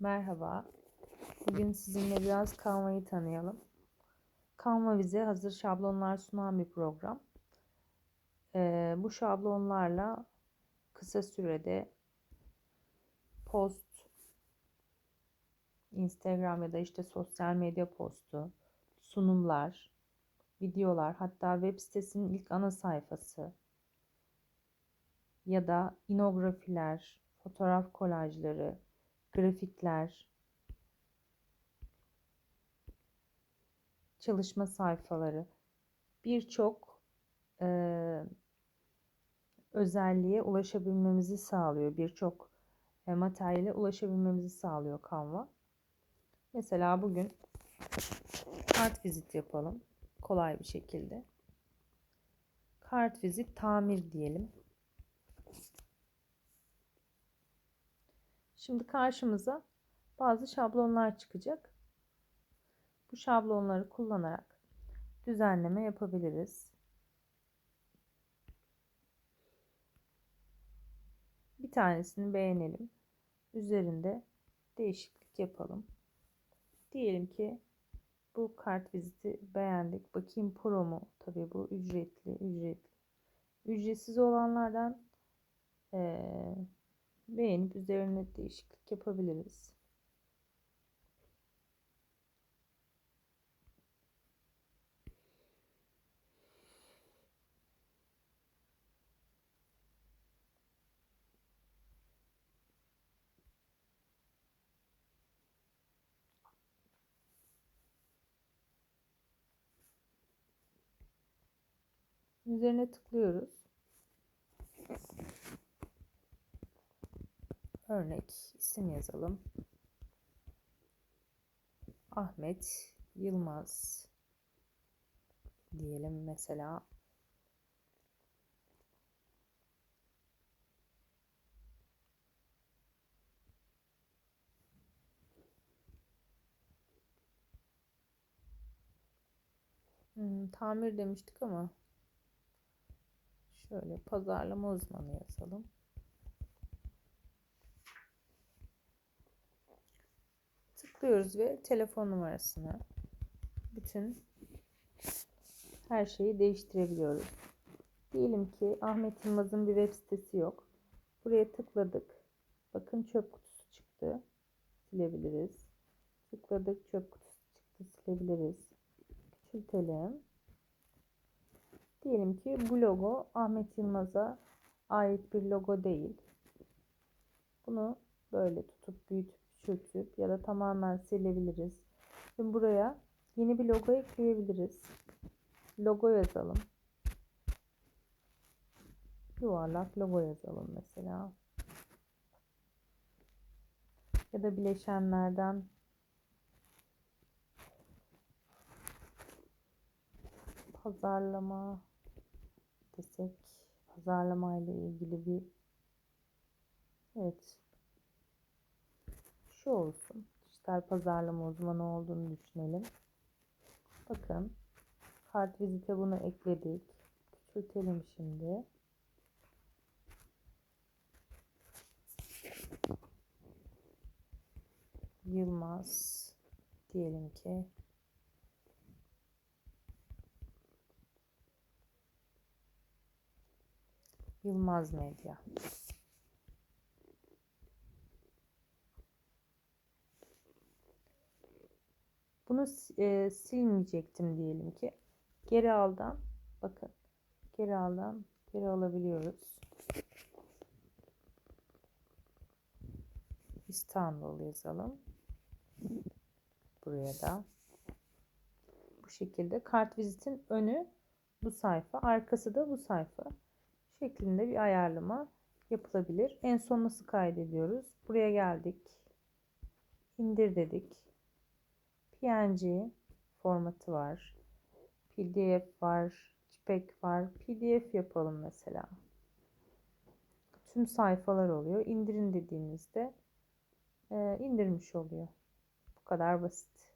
Merhaba. Bugün sizinle biraz Canva'yı tanıyalım. Canva bize hazır şablonlar sunan bir program. Ee, bu şablonlarla kısa sürede post, Instagram ya da işte sosyal medya postu, sunumlar, videolar, hatta web sitesinin ilk ana sayfası ya da inografiler, fotoğraf kolajları, grafikler, çalışma sayfaları birçok e, özelliğe ulaşabilmemizi sağlıyor. Birçok e, materyale ulaşabilmemizi sağlıyor Canva. Mesela bugün kart vizit yapalım. Kolay bir şekilde. Kart vizit tamir diyelim. Şimdi karşımıza bazı şablonlar çıkacak. Bu şablonları kullanarak düzenleme yapabiliriz. Bir tanesini beğenelim. Üzerinde değişiklik yapalım. Diyelim ki bu kart viziti beğendik. Bakayım pro mu? Tabii bu ücretli, ücretli. Ücretsiz olanlardan ee, beğenip üzerine değişiklik yapabiliriz. Üzerine tıklıyoruz. Örnek isim yazalım. Ahmet Yılmaz diyelim mesela. Hmm, tamir demiştik ama şöyle pazarlama uzmanı yazalım. Tıklıyoruz ve telefon numarasını bütün her şeyi değiştirebiliyoruz. Diyelim ki Ahmet Yılmaz'ın bir web sitesi yok. Buraya tıkladık. Bakın çöp kutusu çıktı. Silebiliriz. Tıkladık çöp kutusu çıktı. Silebiliriz. Küçültelim. Diyelim ki bu logo Ahmet Yılmaz'a ait bir logo değil. Bunu böyle tutup büyütüp küçültüp ya da tamamen silebiliriz. Şimdi buraya yeni bir logo ekleyebiliriz. Logo yazalım. Yuvarlak logo yazalım mesela. Ya da bileşenlerden pazarlama desek pazarlama ile ilgili bir evet şu olsun. Dijital pazarlama uzmanı olduğunu düşünelim. Bakın kart vizite bunu ekledik. Küçültelim şimdi. Yılmaz diyelim ki Yılmaz Medya. Bunu e, silmeyecektim diyelim ki. Geri aldan bakın. Geri aldan geri alabiliyoruz. İstanbul yazalım. Buraya da. Bu şekilde kart vizitin önü bu sayfa, arkası da bu sayfa şeklinde bir ayarlama yapılabilir. En son nasıl kaydediyoruz? Buraya geldik. İndir dedik. PNG formatı var. PDF var. JPEG var. PDF yapalım mesela. Tüm sayfalar oluyor. İndirin dediğinizde e, indirmiş oluyor. Bu kadar basit.